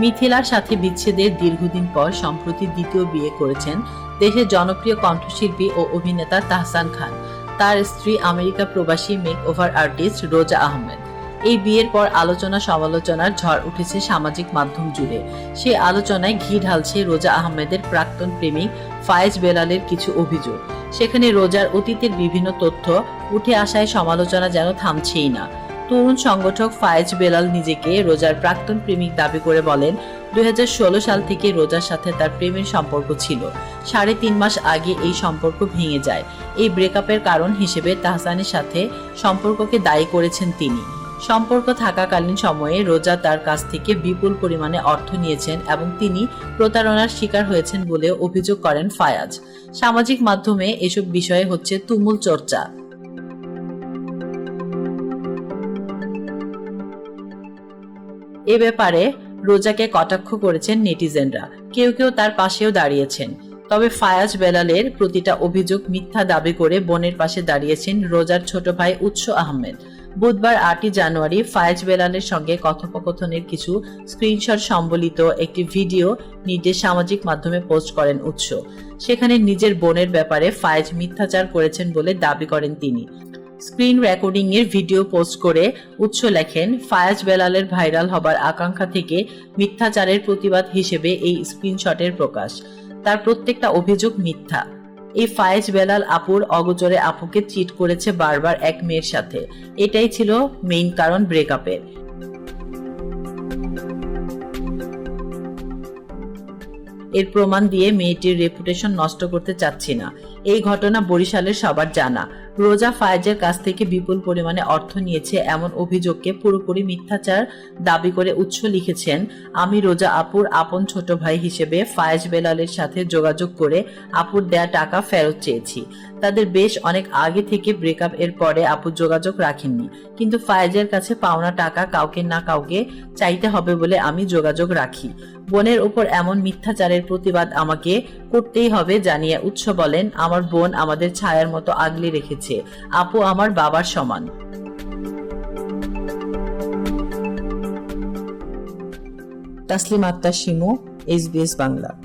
মিথিলার সাথে বিচ্ছেদের দীর্ঘদিন পর সম্প্রতি দ্বিতীয় বিয়ে করেছেন দেশের জনপ্রিয় কণ্ঠশিল্পী ও অভিনেতা তাহসান খান। তার স্ত্রী আমেরিকা প্রবাসী মেক ওভার আর্টিস্ট রোজা আহমেদ। এই বিয়ের পর আলোচনা সমালোচনার ঝড় উঠেছে সামাজিক মাধ্যম জুড়ে। সে আলোচনায় ঘি ঢালছে রোজা আহমেদের প্রাক্তন প্রেমিক ফায়েজ বেলালের কিছু অভিযোগ। সেখানে রোজার অতীতের বিভিন্ন তথ্য উঠে আসায় সমালোচনা যেন থামছেই না। তরুণ সংগঠক ফায়েজ বেলাল নিজেকে রোজার প্রাক্তন প্রেমিক দাবি করে বলেন, দুই হাজার ষোলো সাল থেকে রোজার সাথে তার প্রেমের সম্পর্ক ছিল। সাড়ে তিন মাস আগে এই সম্পর্ক ভেঙে যায়। এই ব্রেকআপের কারণ হিসেবে তাহসানের সাথে সম্পর্ককে দায়ী করেছেন তিনি। সম্পর্ক থাকাকালীন সময়ে রোজা তার কাছ থেকে বিপুল পরিমাণে অর্থ নিয়েছেন এবং তিনি প্রতারণার শিকার হয়েছেন বলে অভিযোগ করেন ফায়াজ। সামাজিক মাধ্যমে এসব বিষয়ে হচ্ছে তুমুল চর্চা। এ ব্যাপারে রোজাকে কটাক্ষ করেছেন নেটিজেনরা। কেউ কেউ তার পাশেও দাঁড়িয়েছেন। তবে ফায়াজ বেলালের প্রতিটা অভিযোগ মিথ্যা দাবি করে বোনের পাশে দাঁড়িয়েছেন রোজার ছোট ভাই উৎস আহমেদ। বুধবার আটই জানুয়ারি ফায়াজ বেলালের সঙ্গে কথোপকথনের কিছু স্ক্রিনশট সম্বলিত একটি ভিডিও নিজে সামাজিক মাধ্যমে পোস্ট করেন উৎস। সেখানে নিজের বোনের ব্যাপারে ফায়াজ মিথ্যাচার করেছেন বলে দাবি করেন তিনি। স্ক্রিন রেকর্ডিং এর ভিডিও পোস্ট করে উৎস লেখেন, ফায়াজ বেলালের ভাইরাল হবার আকাঙ্ক্ষা থেকে মিথ্যাচারের প্রতিবাদ হিসেবে এই স্ক্রিনশটের প্রকাশ। তার প্রত্যেকটা অভিযোগ মিথ্যা। এই ফায়েজ বেলাল আপুর অগোচরে আপুকে চিট করেছে বারবার এক মেয়ের সাথে। এটাই ছিল মেইন কারণ ব্রেকআপের এর। প্রমাণ দিয়ে মেয়েটির রেপুটেশন নষ্ট করতে চাচ্ছি না। এই ঘটনা বরিশালের সবার জানা। রোজা ফায়েজের কাছ থেকে বিপুল পরিমাণে অর্থ নিয়েছে এমন অভিযোগকে পুরোপুরি মিথ্যাচার দাবি করে উৎস লিখেছেন আমি রোজা আপুর আপন ছোট ভাই হিসেবে ফায়েজ বেলালের সাথে যোগাযোগ করে আপুর দেয়া টাকা ফেরত চেয়েছি। তাদের বেশ অনেক আগে থেকে ব্রেকআপ এর পরে আপু যোগাযোগ রাখেননি। কিন্তু ফায়েজের কাছে পাওনা টাকা কাউকে না কাউকে চাইতে হবে বলে আমি যোগাযোগ রাখি। বোনের উপর এমন মিথ্যাচারের প্রতিবাদ আমাকে করতেই হবে জানিয়ে উৎস বলেন, আমার বোন আমাদের ছায়ার মতো আগলে রেখেছে। আপু আমার বাবার সমান। তাসলিম আক্তার শিমু এস বাংলা।